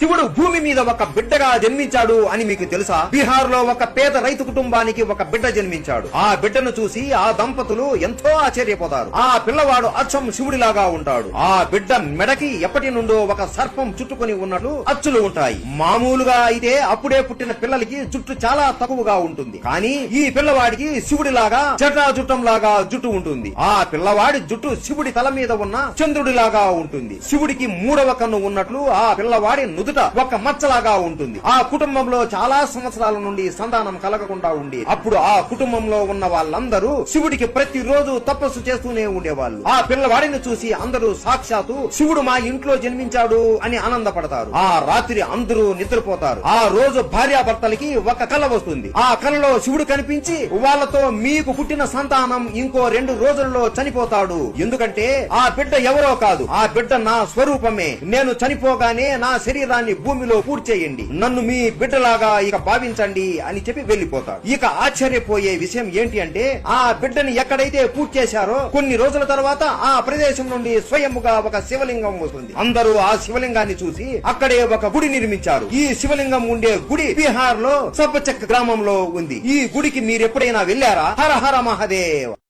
శివుడు భూమి మీద ఒక బిడ్డగా జన్మించాడు అని మీకు తెలుసా? బీహార్లో ఒక పేద రైతు కుటుంబానికి ఒక బిడ్డ జన్మించాడు. ఆ బిడ్డను చూసి ఆ దంపతులు ఎంతో ఆశ్చర్యపోతారు. ఆ పిల్లవాడు అచ్చం శివుడిలాగా ఉంటాడు. ఆ బిడ్డ మెడకి ఎప్పటి నుండో ఒక సర్పం చుట్టుకొని ఉన్నట్లు అచ్చులు ఉంటాయి. మామూలుగా అయితే అప్పుడే పుట్టిన పిల్లలకి జుట్టు చాలా తక్కువగా ఉంటుంది. కానీ ఈ పిల్లవాడికి శివుడిలాగా జటా జుట్టం లాగా జుట్టు ఉంటుంది. ఆ పిల్లవాడి జుట్టు శివుడి తల మీద ఉన్న చంద్రుడిలాగా ఉంటుంది. శివుడికి మూడవ కన్ను ఉన్నట్లు ఆ పిల్లవాడి నుదుట ఒక మచ్చలాగా ఉంటుంది. ఆ కుటుంబంలో చాలా సంవత్సరాల నుండి సంతానం కలగకుండా ఉండి అప్పుడు ఆ కుటుంబంలో ఉన్న వాళ్ళందరూ శివుడికి ప్రతిరోజు తపస్సు చేస్తూనే ఉండేవాళ్ళు. ఆ పిల్లవాడిని చూసి అందరూ సాక్షాత్తు శివుడు మా ఇంట్లో జన్మించాడు అని ఆనందపడతారు. ఆ రాత్రి అందరూ నిద్రపోతారు. ఆ రోజు భార్యాభర్తలకి ఒక కళ వస్తుంది. ఆ కలలో శివుడు కనిపించి వాళ్ళతో మీకు పుట్టిన సంతానం ఇంకో రెండు రోజుల్లో చనిపోతాడు. ఎందుకంటే ఆ బిడ్డ ఎవరో కాదు. ఆ బిడ్డ నా స్వరూపమే. నేను చనిపోగానే నా శరీరాన్ని భూమిలో పూడ్చేయండి నన్ను మీ బిడ్డలాగా ఇక భావించండి అని చెప్పి వెళ్ళిపోతాడు ఇక ఆశ్చర్యపోయే విషయం ఏంటి అంటే ఆ బిడ్డని ఎక్కడైతే పూర్తి చేశారో కొన్ని రోజుల తర్వాత ఆ ప్రదేశం నుండి స్వయంగా ఒక శివలింగం వస్తుంది. అందరూ ఆ శివలింగాన్ని చూసి అక్కడే ఒక గుడి నిర్మించారు. ఈ శివలింగం ఉండే గుడి బీహార్లో సబ్బచక్ గ్రామంలో ఉంది. ఈ గుడికి మీరు ఎప్పుడైనా వెళ్ళారా? హర హర మహాదేవ్!